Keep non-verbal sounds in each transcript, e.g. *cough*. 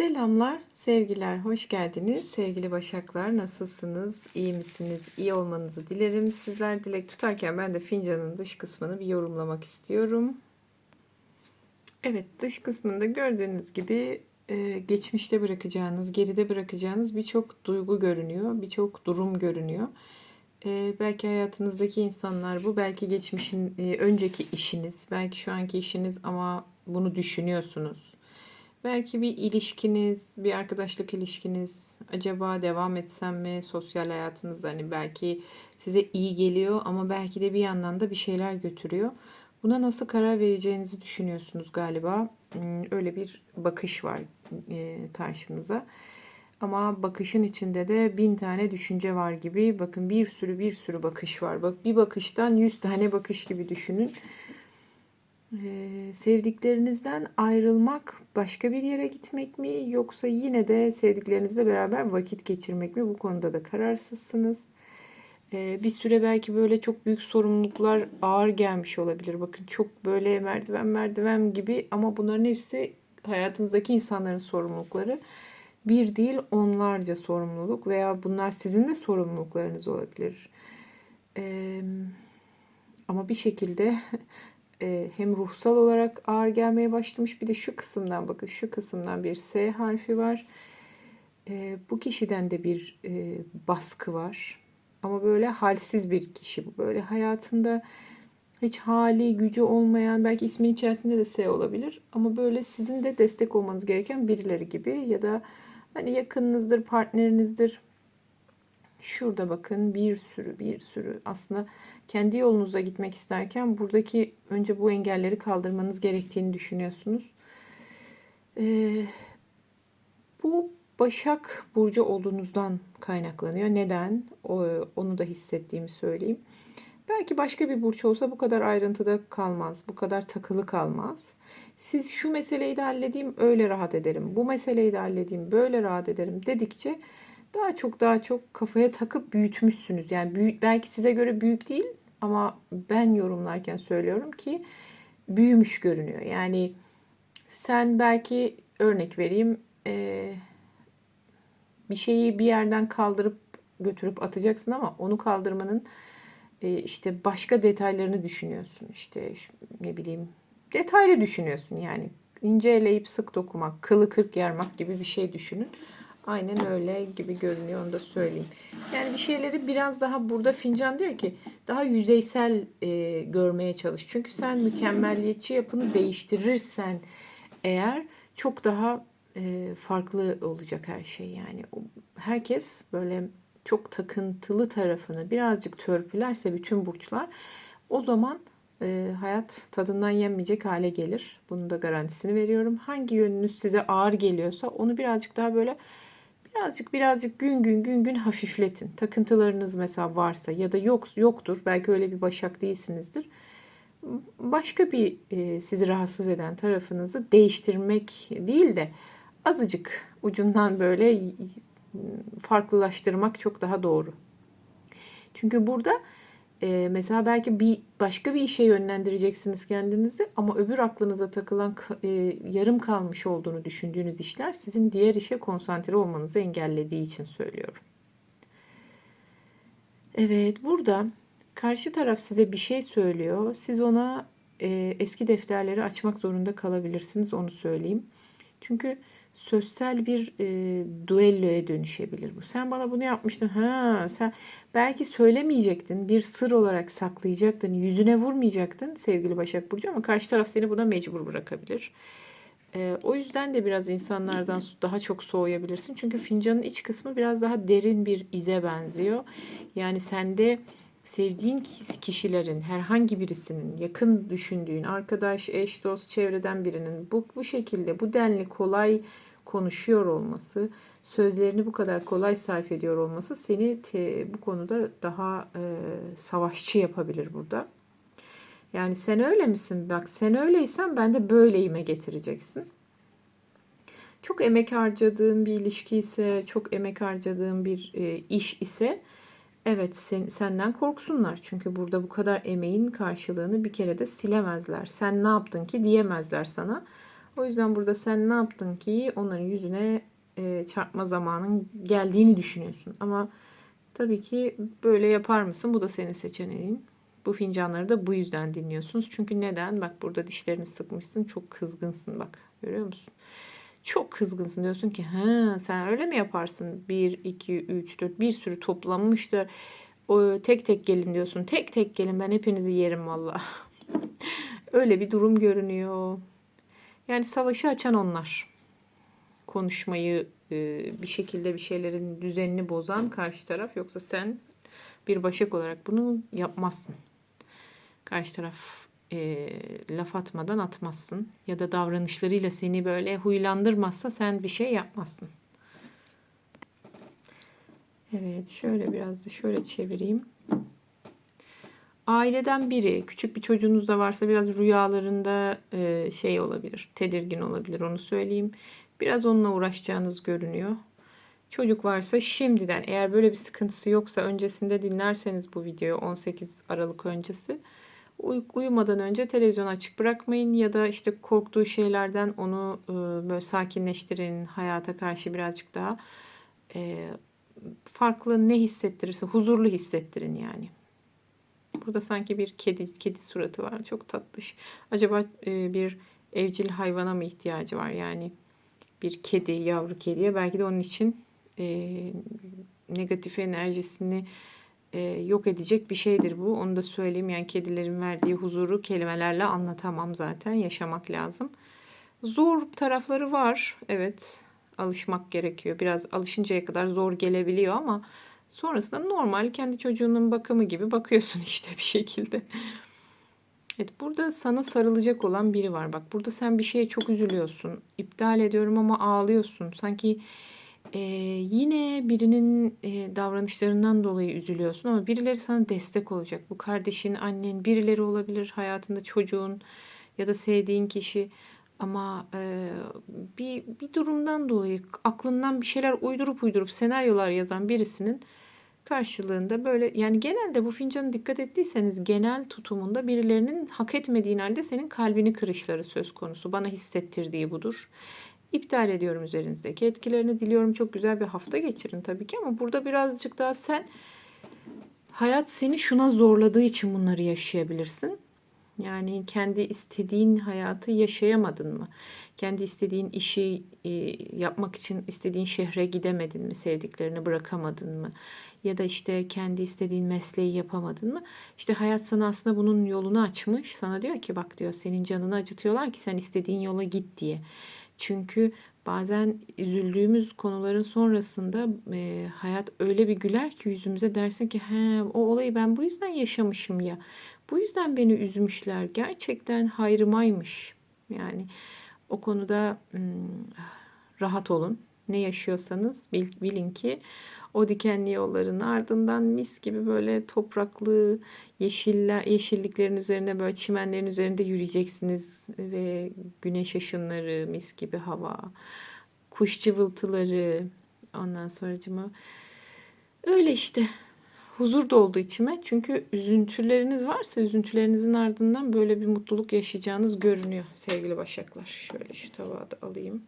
Selamlar, sevgiler, hoş geldiniz. Sevgili Başaklar, nasılsınız? İyi misiniz? İyi olmanızı dilerim. Sizler dilek tutarken ben de fincanın dış kısmını bir yorumlamak istiyorum. Evet, dış kısmında gördüğünüz gibi e, geçmişte bırakacağınız, geride bırakacağınız birçok duygu görünüyor, birçok durum görünüyor. E, belki hayatınızdaki insanlar bu, belki geçmişin e, önceki işiniz, belki şu anki işiniz ama bunu düşünüyorsunuz. Belki bir ilişkiniz, bir arkadaşlık ilişkiniz acaba devam etsem mi sosyal hayatınız hani belki size iyi geliyor ama belki de bir yandan da bir şeyler götürüyor. Buna nasıl karar vereceğinizi düşünüyorsunuz galiba. Hmm, Öyle bir bakış var e, karşınıza. Ama bakışın içinde de bin tane düşünce var gibi. Bakın bir sürü bir sürü bakış var. Bak bir bakıştan yüz tane bakış gibi düşünün. Ee, sevdiklerinizden ayrılmak başka bir yere gitmek mi yoksa yine de sevdiklerinizle beraber vakit geçirmek mi bu konuda da kararsızsınız. Ee, bir süre belki böyle çok büyük sorumluluklar ağır gelmiş olabilir. Bakın çok böyle merdiven merdiven gibi ama bunların hepsi hayatınızdaki insanların sorumlulukları. Bir değil onlarca sorumluluk veya bunlar sizin de sorumluluklarınız olabilir. Ee, ama bir şekilde *laughs* e, hem ruhsal olarak ağır gelmeye başlamış bir de şu kısımdan bakın şu kısımdan bir S harfi var. E, bu kişiden de bir e, baskı var. Ama böyle halsiz bir kişi bu. Böyle hayatında hiç hali, gücü olmayan, belki ismin içerisinde de S olabilir. Ama böyle sizin de destek olmanız gereken birileri gibi ya da hani yakınınızdır, partnerinizdir. Şurada bakın bir sürü bir sürü aslında kendi yolunuzda gitmek isterken buradaki önce bu engelleri kaldırmanız gerektiğini düşünüyorsunuz. Ee, bu Başak Burcu olduğunuzdan kaynaklanıyor. Neden? O, onu da hissettiğimi söyleyeyim. Belki başka bir burç olsa bu kadar ayrıntıda kalmaz, bu kadar takılı kalmaz. Siz şu meseleyi de halledeyim, öyle rahat ederim. Bu meseleyi de halledeyim, böyle rahat ederim dedikçe daha çok daha çok kafaya takıp büyütmüşsünüz. Yani büyük, belki size göre büyük değil ama ben yorumlarken söylüyorum ki büyümüş görünüyor. Yani sen belki örnek vereyim e, bir şeyi bir yerden kaldırıp götürüp atacaksın ama onu kaldırmanın e, işte başka detaylarını düşünüyorsun. İşte ne bileyim detaylı düşünüyorsun yani ince eleyip sık dokumak, kılı kırk yarmak gibi bir şey düşünün. Aynen öyle gibi görünüyor onu da söyleyeyim. Yani bir şeyleri biraz daha burada fincan diyor ki daha yüzeysel e, görmeye çalış. Çünkü sen mükemmelliyetçi yapını değiştirirsen eğer çok daha e, farklı olacak her şey. Yani herkes böyle çok takıntılı tarafını birazcık törpülerse bütün burçlar o zaman e, hayat tadından yenmeyecek hale gelir. Bunun da garantisini veriyorum. Hangi yönünüz size ağır geliyorsa onu birazcık daha böyle birazcık birazcık gün gün gün gün hafifletin. Takıntılarınız mesela varsa ya da yok yoktur. Belki öyle bir başak değilsinizdir. Başka bir e, sizi rahatsız eden tarafınızı değiştirmek değil de azıcık ucundan böyle farklılaştırmak çok daha doğru. Çünkü burada e, mesela belki bir başka bir işe yönlendireceksiniz kendinizi ama öbür aklınıza takılan e, yarım kalmış olduğunu düşündüğünüz işler sizin diğer işe konsantre olmanızı engellediği için söylüyorum. Evet burada karşı taraf size bir şey söylüyor. Siz ona e, eski defterleri açmak zorunda kalabilirsiniz onu söyleyeyim. Çünkü sözsel bir e, duelloya dönüşebilir bu. Sen bana bunu yapmıştın. Ha, sen belki söylemeyecektin. Bir sır olarak saklayacaktın. Yüzüne vurmayacaktın sevgili Başak Burcu ama karşı taraf seni buna mecbur bırakabilir. E, o yüzden de biraz insanlardan daha çok soğuyabilirsin. Çünkü fincanın iç kısmı biraz daha derin bir ize benziyor. Yani sende sevdiğin kişilerin herhangi birisinin yakın düşündüğün arkadaş, eş, dost, çevreden birinin bu, bu şekilde bu denli kolay konuşuyor olması, sözlerini bu kadar kolay sarf ediyor olması seni te, bu konuda daha e, savaşçı yapabilir burada. Yani sen öyle misin? Bak sen öyleysen ben de böyleyime getireceksin. Çok emek harcadığın bir ilişki ise, çok emek harcadığın bir e, iş ise evet sen, senden korksunlar. Çünkü burada bu kadar emeğin karşılığını bir kere de silemezler. Sen ne yaptın ki diyemezler sana. O yüzden burada sen ne yaptın ki onların yüzüne e, çarpma zamanın geldiğini düşünüyorsun. Ama tabii ki böyle yapar mısın? Bu da senin seçeneğin. Bu fincanları da bu yüzden dinliyorsunuz. Çünkü neden? Bak burada dişlerini sıkmışsın. Çok kızgınsın bak. Görüyor musun? Çok kızgınsın diyorsun ki ha sen öyle mi yaparsın? 1, 2, 3, 4 bir sürü toplanmışlar. O, tek tek gelin diyorsun. Tek tek gelin ben hepinizi yerim valla. *laughs* öyle bir durum görünüyor. Yani savaşı açan onlar. Konuşmayı e, bir şekilde bir şeylerin düzenini bozan karşı taraf. Yoksa sen bir başak olarak bunu yapmazsın. Karşı taraf e, laf atmadan atmazsın. Ya da davranışlarıyla seni böyle huylandırmazsa sen bir şey yapmazsın. Evet şöyle biraz da şöyle çevireyim. Aileden biri, küçük bir çocuğunuz da varsa biraz rüyalarında e, şey olabilir, tedirgin olabilir onu söyleyeyim. Biraz onunla uğraşacağınız görünüyor. Çocuk varsa şimdiden eğer böyle bir sıkıntısı yoksa öncesinde dinlerseniz bu videoyu 18 Aralık öncesi uy- uyumadan önce televizyon açık bırakmayın ya da işte korktuğu şeylerden onu e, böyle sakinleştirin hayata karşı birazcık daha e, farklı ne hissettirirse huzurlu hissettirin yani. Burada sanki bir kedi kedi suratı var. Çok tatlış. Acaba e, bir evcil hayvana mı ihtiyacı var? Yani bir kedi, yavru kediye. Belki de onun için e, negatif enerjisini e, yok edecek bir şeydir bu. Onu da söyleyeyim. Yani kedilerin verdiği huzuru kelimelerle anlatamam zaten. Yaşamak lazım. Zor tarafları var. Evet. Alışmak gerekiyor. Biraz alışıncaya kadar zor gelebiliyor ama sonrasında normal kendi çocuğunun bakımı gibi bakıyorsun *laughs* işte bir şekilde. Evet burada sana sarılacak olan biri var. Bak burada sen bir şeye çok üzülüyorsun. İptal ediyorum ama ağlıyorsun. Sanki e, yine birinin e, davranışlarından dolayı üzülüyorsun ama birileri sana destek olacak. Bu kardeşin, annen, birileri olabilir hayatında çocuğun ya da sevdiğin kişi. Ama e, bir, bir durumdan dolayı aklından bir şeyler uydurup uydurup senaryolar yazan birisinin karşılığında böyle yani genelde bu fincanı dikkat ettiyseniz genel tutumunda birilerinin hak etmediğin halde senin kalbini kırışları söz konusu. Bana hissettirdiği budur. İptal ediyorum üzerinizdeki etkilerini. Diliyorum çok güzel bir hafta geçirin tabii ki ama burada birazcık daha sen hayat seni şuna zorladığı için bunları yaşayabilirsin. Yani kendi istediğin hayatı yaşayamadın mı? Kendi istediğin işi e, yapmak için istediğin şehre gidemedin mi? Sevdiklerini bırakamadın mı? Ya da işte kendi istediğin mesleği yapamadın mı? İşte hayat sana aslında bunun yolunu açmış. Sana diyor ki bak diyor senin canını acıtıyorlar ki sen istediğin yola git diye. Çünkü bazen üzüldüğümüz konuların sonrasında e, hayat öyle bir güler ki yüzümüze dersin ki he o olayı ben bu yüzden yaşamışım ya. Bu yüzden beni üzmüşler. Gerçekten hayrımaymış. Yani o konuda hmm, rahat olun. Ne yaşıyorsanız bil, bilin ki o dikenli yolların ardından mis gibi böyle topraklı yeşiller, yeşilliklerin üzerine böyle çimenlerin üzerinde yürüyeceksiniz ve güneş ışınları, mis gibi hava, kuş cıvıltıları ondan sonracıma öyle işte huzur doldu içime. Çünkü üzüntüleriniz varsa üzüntülerinizin ardından böyle bir mutluluk yaşayacağınız görünüyor sevgili başaklar. Şöyle şu tabağı da alayım.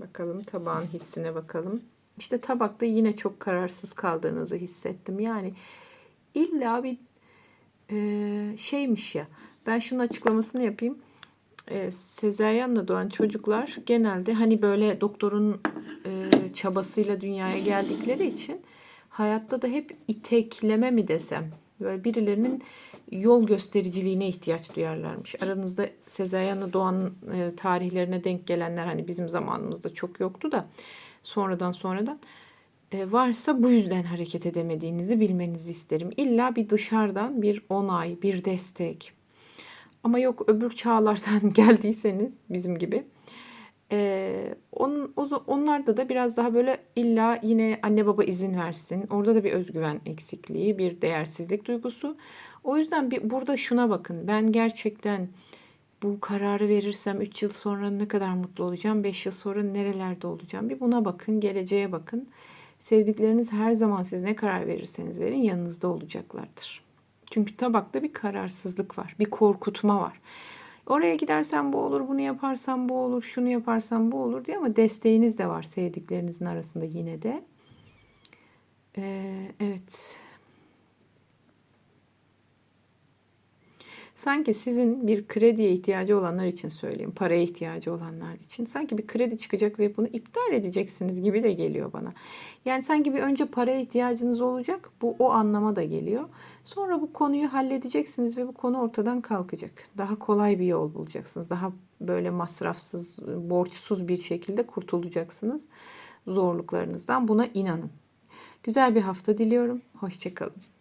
Bakalım tabağın hissine bakalım. İşte tabakta yine çok kararsız kaldığınızı hissettim. Yani illa bir e, şeymiş ya. Ben şunun açıklamasını yapayım. E, sezeryanla doğan çocuklar genelde hani böyle doktorun e, çabasıyla dünyaya geldikleri için hayatta da hep itekleme mi desem böyle birilerinin yol göstericiliğine ihtiyaç duyarlarmış. Aranızda sezaryenle doğan e, tarihlerine denk gelenler hani bizim zamanımızda çok yoktu da sonradan sonradan e, varsa bu yüzden hareket edemediğinizi bilmenizi isterim. İlla bir dışarıdan bir onay, bir destek. Ama yok öbür çağlardan *laughs* geldiyseniz bizim gibi ee, on, onlarda da biraz daha böyle illa yine anne baba izin versin. Orada da bir özgüven eksikliği, bir değersizlik duygusu. O yüzden bir, burada şuna bakın. Ben gerçekten bu kararı verirsem 3 yıl sonra ne kadar mutlu olacağım, 5 yıl sonra nerelerde olacağım. Bir buna bakın, geleceğe bakın. Sevdikleriniz her zaman siz ne karar verirseniz verin yanınızda olacaklardır. Çünkü tabakta bir kararsızlık var, bir korkutma var. Oraya gidersen bu olur, bunu yaparsan bu olur, şunu yaparsan bu olur diye ama desteğiniz de var sevdiklerinizin arasında yine de. Ee, evet. Sanki sizin bir krediye ihtiyacı olanlar için söyleyeyim, paraya ihtiyacı olanlar için sanki bir kredi çıkacak ve bunu iptal edeceksiniz gibi de geliyor bana. Yani sanki bir önce paraya ihtiyacınız olacak, bu o anlama da geliyor. Sonra bu konuyu halledeceksiniz ve bu konu ortadan kalkacak. Daha kolay bir yol bulacaksınız. Daha böyle masrafsız, borçsuz bir şekilde kurtulacaksınız zorluklarınızdan. Buna inanın. Güzel bir hafta diliyorum. Hoşçakalın.